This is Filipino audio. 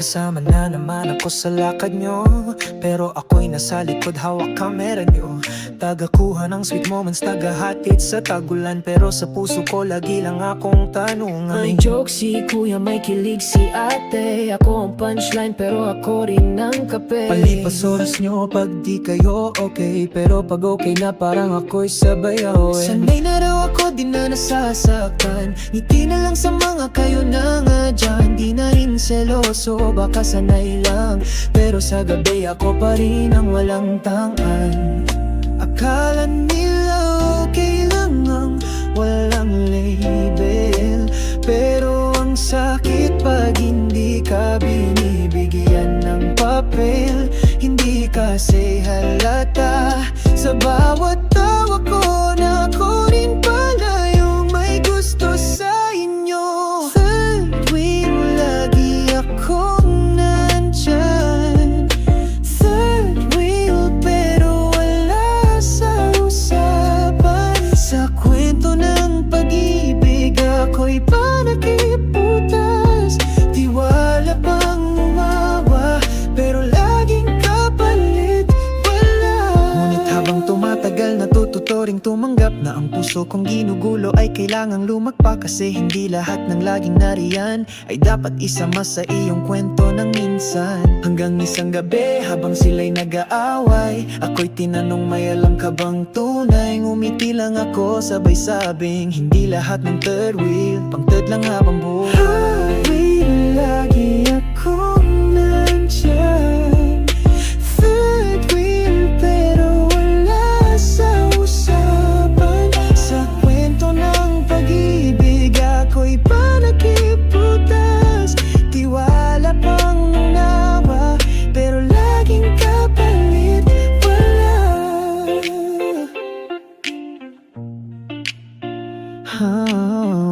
Kasama na naman ako sa lakad nyo. Pero ako'y nasa likod hawak kamera nyo. Tagakuha ng sweet moments Tagahatid sa tagulan. Pero sa puso ko lagi lang akong tanungan. May joke si kuya, may kilig si ate. Ako ang punchline pero ako rin ang kape. Palipas oras nyo pag di kayo okay. Pero pag okay na parang ako'y sabay awin Sanay na raw ako, di na nasasaktan. Ngiti na lang sa mga kayo na seloso, baka sanay lang. Pero sa gabi ako pa rin ang walang tangan Akala nila okay lang ang walang label. Pero ang sakit pag hindi ka binibigyan ng papel. Hindi kasi halata sa bawat natututo ring tumanggap Na ang puso kong ginugulo ay kailangang lumagpa Kasi hindi lahat ng laging nariyan Ay dapat isama sa iyong kwento ng minsan. Hanggang isang gabi habang sila'y nag-aaway Ako'y tinanong may alam ka bang tunay? Ngumiti lang ako sabay sabing Hindi lahat ng third wheel Pang third lang habang buhay oh.